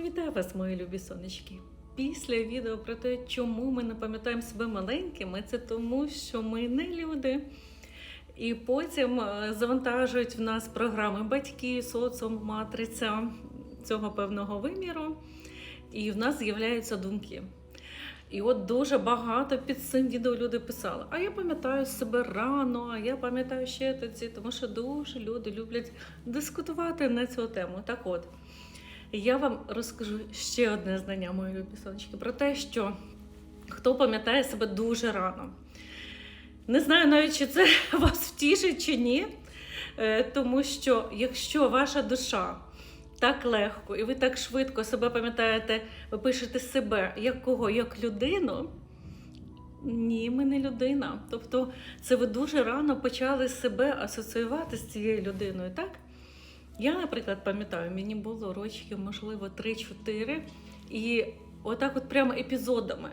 Вітаю вас, мої любі сонечки. Після відео про те, чому ми не пам'ятаємо себе маленькими, це тому, що ми не люди. І потім е, завантажують в нас програми батьки, соціум, матриця цього певного виміру, і в нас з'являються думки. І от дуже багато під цим відео люди писали: А я пам'ятаю себе рано, а я пам'ятаю ще тоді, тому що дуже люди люблять дискутувати на цю тему. Так от, я вам розкажу ще одне знання, мої любі сонечки, про те, що хто пам'ятає себе дуже рано. Не знаю навіть, чи це вас втішить чи ні, е, тому що якщо ваша душа так легко, і ви так швидко себе пам'ятаєте, ви пишете себе як кого, як людину. Ні, ми не людина. Тобто, це ви дуже рано почали себе асоціювати з цією людиною, так? Я, наприклад, пам'ятаю, мені було рочків, можливо, 3-4, і отак, от прямо епізодами.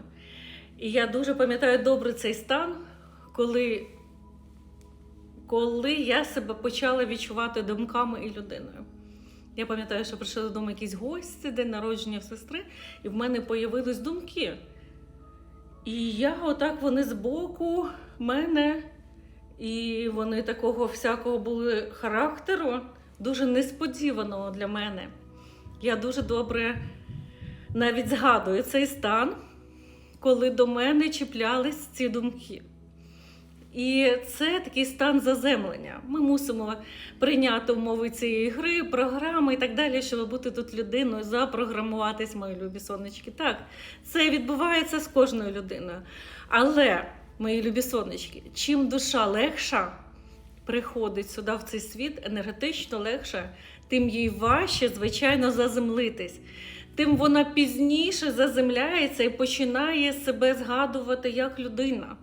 І я дуже пам'ятаю добре цей стан, коли, коли я себе почала відчувати думками і людиною. Я пам'ятаю, що прийшли додому якісь гості, день народження сестри, і в мене появились думки. І я отак вони збоку мене, і вони такого всякого були характеру, дуже несподіваного для мене. Я дуже добре навіть згадую цей стан, коли до мене чіплялись ці думки. І це такий стан заземлення. Ми мусимо прийняти умови цієї гри, програми і так далі, щоб бути тут людиною, запрограмуватись, мої любі сонечки. Так, це відбувається з кожною людиною. Але, мої любі сонечки, чим душа легша приходить сюди в цей світ, енергетично легше, тим їй важче, звичайно, заземлитись. Тим вона пізніше заземляється і починає себе згадувати як людина.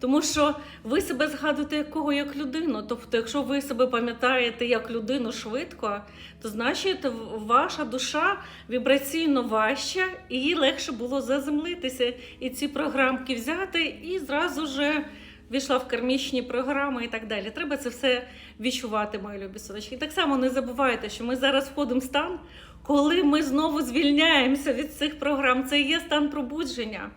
Тому що ви себе згадуєте як кого як людину. Тобто, якщо ви себе пам'ятаєте як людину швидко, то значить ваша душа вібраційно важча і їй легше було заземлитися і ці програмки взяти, і зразу ж війшла в кармічні програми і так далі. Треба це все відчувати, мої любі сонечки. І так само не забувайте, що ми зараз входимо в стан, коли ми знову звільняємося від цих програм. Це є стан пробудження.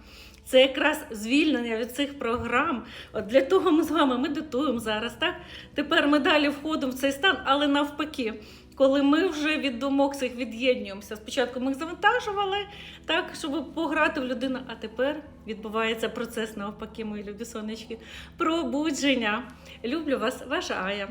Це якраз звільнення від цих програм. От для того ми з вами медитуємо зараз. Так тепер ми далі входимо в цей стан, але навпаки, коли ми вже від думок цих від'єднуємося. Спочатку ми їх завантажували, так щоб пограти в людину. А тепер відбувається процес навпаки, мої любі сонечки. Пробудження. Люблю вас, ваша Ая.